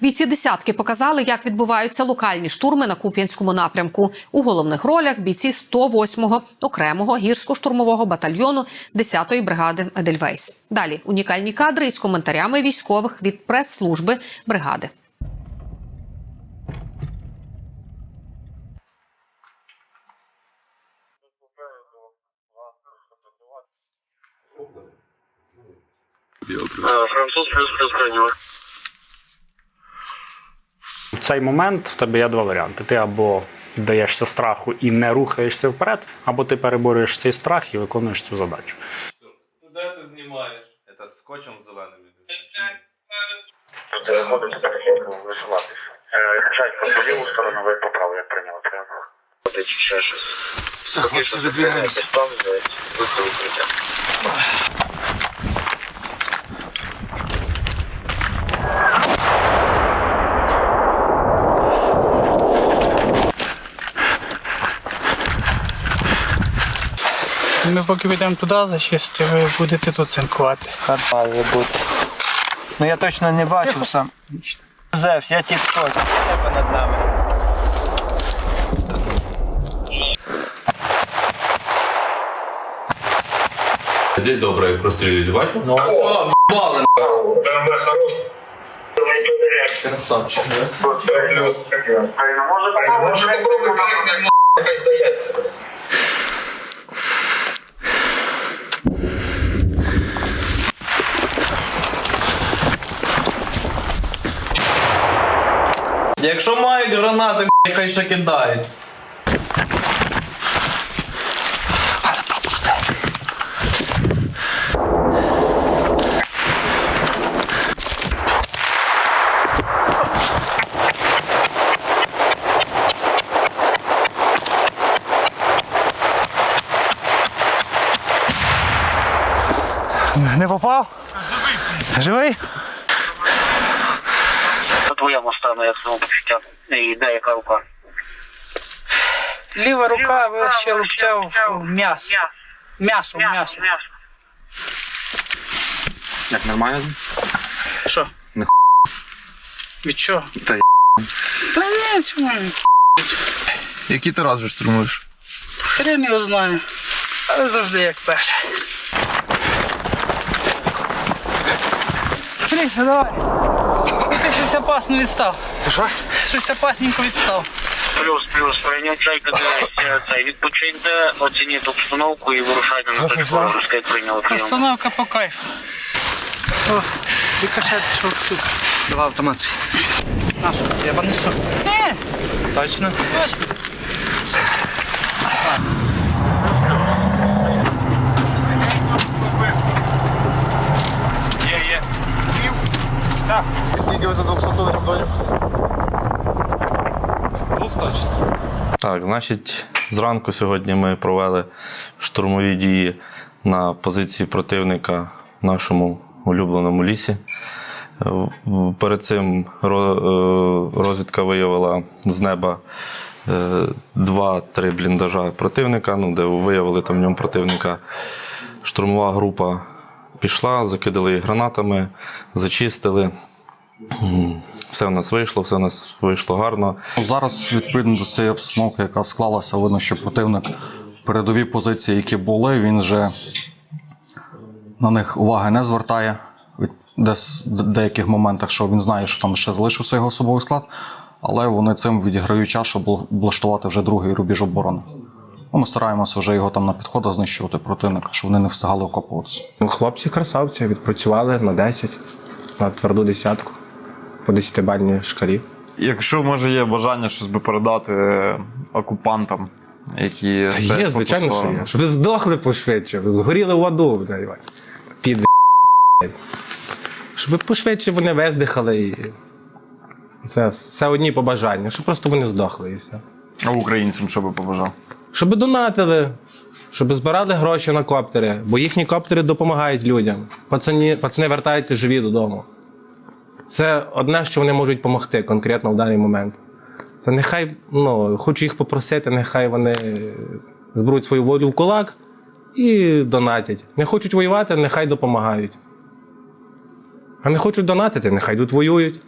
Бійці десятки показали, як відбуваються локальні штурми на Куп'янському напрямку. У головних ролях бійці 108-го окремого гірсько-штурмового батальйону 10-ї бригади Едельвейс. Далі унікальні кадри із коментарями військових від прес-служби бригади. Француз плюс плюс броню. В цей момент в тебе є два варіанти. Ти або даєшся страху і не рухаєшся вперед, або ти переборюєш цей страх і виконуєш цю задачу. Це де ти знімаєш? Это скотчем зеленим. Ти заходиш потихеньку висуватись. Шайка в ліву сторону, ви по праву, як прийняли прямо. Ти чи ще щось. Все, хлопці, відвігаємося. Там, де Ми поки підемо туди зачистити, ви будете тут цинкувати. Має бути. Ну я точно не бачив сам. Зевс, я тік-ток, тебе над нами. Де добре, як прострілюють, бачив? О, бали! ДМБ хорош. Красавчик. Може попробуй крикне, хай здається. Якщо мають гранати, б**, хай ще кидають. Не попав? Живий? По твоєму стану, як самопочуття. І де яка рука? Ліва рука вище в м'ясо. М'ясо, м'ясо. Як нормально? Що? Не Від чого? Та Та ні, чому? ні? Який ти раз вже штурмуєш? Хрен його знає. Але завжди як перше. Гриша, давай. Ти щось опасно відстав. Що? Щось опасненько відстав. Плюс, плюс, прийняв чайка, дивись, відпочиньте, оцініть обстановку і вирушайте на точку ворожка, прийняли прийом. Остановка по кайфу. О, рикошет пішов сука. Давай автомат свій. На що? Я понесу. Ні, Точно? точно. Ви за 200 доларів? Так, значить, зранку сьогодні ми провели штурмові дії на позиції противника в нашому улюбленому лісі. Перед цим е, розвідка виявила з неба е, два-три бліндажа противника, ну, де виявили там в ньому противника. Штурмова група пішла, закидали їх гранатами, зачистили. Все в нас вийшло, все в нас вийшло гарно. Ну, Зараз, відповідно до цієї обстановки, яка склалася, видно, що противник передові позиції, які були, він вже на них уваги не звертає. Від- Десь в деяких моментах, що він знає, що там ще залишився його особовий склад, але вони цим відіграють час, щоб облаштувати вже другий рубіж оборони. Ну, Ми стараємося вже його там на підходах знищувати противника, щоб вони не встигали окопуватися. Ну, Хлопці красавці відпрацювали на 10, на тверду десятку, по 10-бальній шкалі. Якщо може є бажання щось би передати окупантам, які Та є, звичайно, що є. Щоб ви здохли пошвидше, згоріли в аду. Під Щоб пошвидше вони виздихали. І... Це, це одні побажання, щоб просто вони здохли і все. А українцям що би побажав? Щоб донатили, щоб збирали гроші на коптери, бо їхні коптери допомагають людям. Пацані, пацани вертаються живі додому. Це одне, що вони можуть допомогти конкретно в даний момент. То нехай, ну, хочу їх попросити, нехай вони зберуть свою волю в кулак і донатять. Не хочуть воювати, нехай допомагають. А не хочуть донатити, нехай тут воюють.